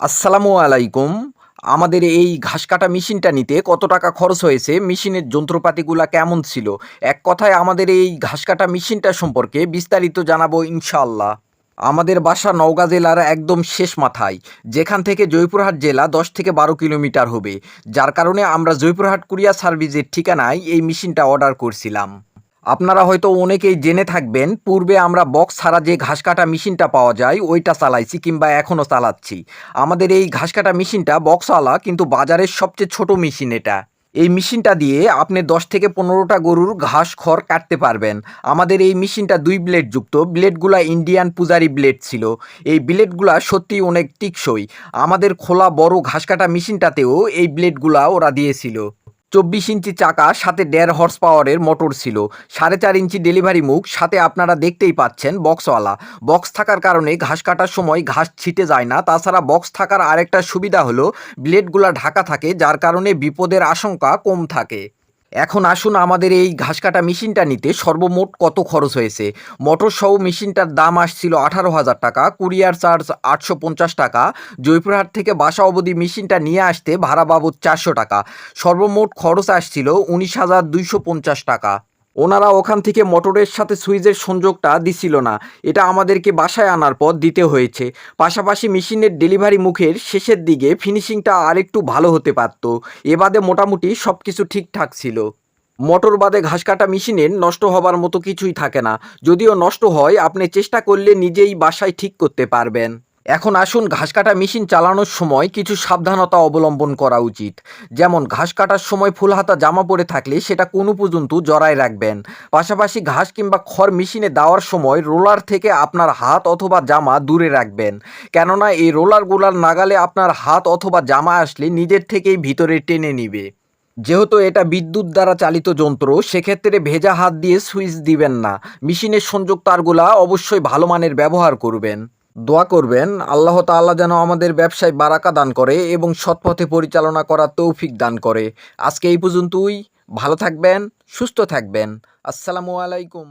আসসালামু আলাইকুম। আমাদের এই ঘাস কাটা মেশিনটা নিতে কত টাকা খরচ হয়েছে? মেশিনের যন্ত্রপাতিগুলো কেমন ছিল? এক কথায় আমাদের এই ঘাস কাটা মেশিনটা সম্পর্কে বিস্তারিত জানাব ইনশাআল্লাহ। আমাদের বাসা নওগাঁ জেলার একদম শেষ মাথায়। যেখান থেকে জয়পুরহাট জেলা দশ থেকে বারো কিলোমিটার হবে। যার কারণে আমরা জয়পুরহাট কুরিয়া সার্ভিসের ঠিকানায় এই মেশিনটা অর্ডার করছিলাম। আপনারা হয়তো অনেকেই জেনে থাকবেন, পূর্বে আমরা বক্স ছাড়া যে ঘাস কাটা মেশিনটা পাওয়া যায়, ওইটা চালাইছি কিংবা এখনও চালাচ্ছি। আমাদের এই ঘাস কাটা মেশিনটা বক্সওয়ালা, কিন্তু বাজারের সবচেয়ে ছোট মেশিন এটা। এই মেশিনটা দিয়ে আপনি দশ থেকে পনেরোটা গরুর ঘাস খড় কাটতে পারবেন। আমাদের এই মেশিনটা দুই ব্লেড যুক্ত ব্লেডগুলা ইন্ডিয়ান পূজারি ব্লেড ছিল। এই ব্লেডগুলা সত্যিই অনেক টিকসই। আমাদের খোলা বড় ঘাস কাটা মেশিনটাতেও এই ব্লেডগুলা ওরা দিয়েছিল। চব্বিশ ইঞ্চি চাকা, সাথে দেড় হর্স পাওয়ারের মোটর ছিল। সাড়ে চার ইঞ্চি ডেলিভারি মুখ, সাথে আপনারা দেখতেই পাচ্ছেন বক্সওয়ালা বক্স থাকার কারণে ঘাস কাটার সময় ঘাস ছিটে যায় না। তাছাড়া বক্স থাকার আরেকটা সুবিধা হলো ব্লেডগুলা ঢাকা থাকে, যার কারণে বিপদের আশঙ্কা কম থাকে। এখন আসুন আমাদের এই ঘাস কাটা মেশিনটা নিতে, সর্বমোট কত খরচ হয়েছে? মোটর সহ মেশিনটার দাম আসছিল আঠারো হাজার টাকা, কুরিয়ার চার্জ আটশো পঞ্চাশ টাকা, জয়পুরহাট থেকে বাসা অবধি মেশিনটা নিয়ে আসতে ভাড়া বাবদ চারশো টাকা। সর্বমোট খরচ আসছিল উনিশ হাজার দুইশো পঞ্চাশ টাকা। ওনারা ওখান থেকে মোটরের সাথে সুইচের সংযোগটা দিছিল না। এটা আমাদেরকে বাসায় আনার পর দিতে হয়েছে। পাশাপাশি মেশিনের ডেলিভারি মুখের শেষের দিকে ফিনিশিংটা আরেকটু ভালো হতে পারত। এ বাদে মোটামুটি সব কিছু ঠিকঠাক ছিল। মোটর বাদে ঘাস কাটা মেশিনের নষ্ট হবার মতো কিছুই থাকে না। যদিও নষ্ট হয়, আপনি চেষ্টা করলে নিজেই বাসায় ঠিক করতে পারবেন। এখন আসুন ঘাস কাটা মেশিন চালানোর সময় কিছু সাবধানতা অবলম্বন করা উচিত। যেমন ঘাস কাটার সময় ফুল হাতা জামা পরে থাকলে সেটা কোনো পর্যন্ত জড়ায় রাখবেন। পাশাপাশি ঘাস কিংবা খড় মেশিনে দেওয়ার সময় রোলার থেকে আপনার হাত অথবা জামা দূরে রাখবেন। কেননা এই রোলারগুলার নাগালে আপনার হাত অথবা জামা আসলে নিজের থেকেই ভিতরে টেনে নিবে। যেহেতু এটা বিদ্যুৎ দ্বারা চালিত যন্ত্র, সেক্ষেত্রে ভেজা হাত দিয়ে সুইচ দিবেন না। মেশিনের সংযোগ তারগুলা অবশ্যই ভালো মানের ব্যবহার করবেন। দোয়া করবেন। আল্লাহ তাল্লাহ যেন আমাদের ব্যবসায় বারাকা দান করে এবং সৎপথে পরিচালনা করা তৌফিক দান করে। আজকে এই পর্যন্তই। ভালো থাকবেন, সুস্থ থাকবেন। আসসালামু আলাইকুম।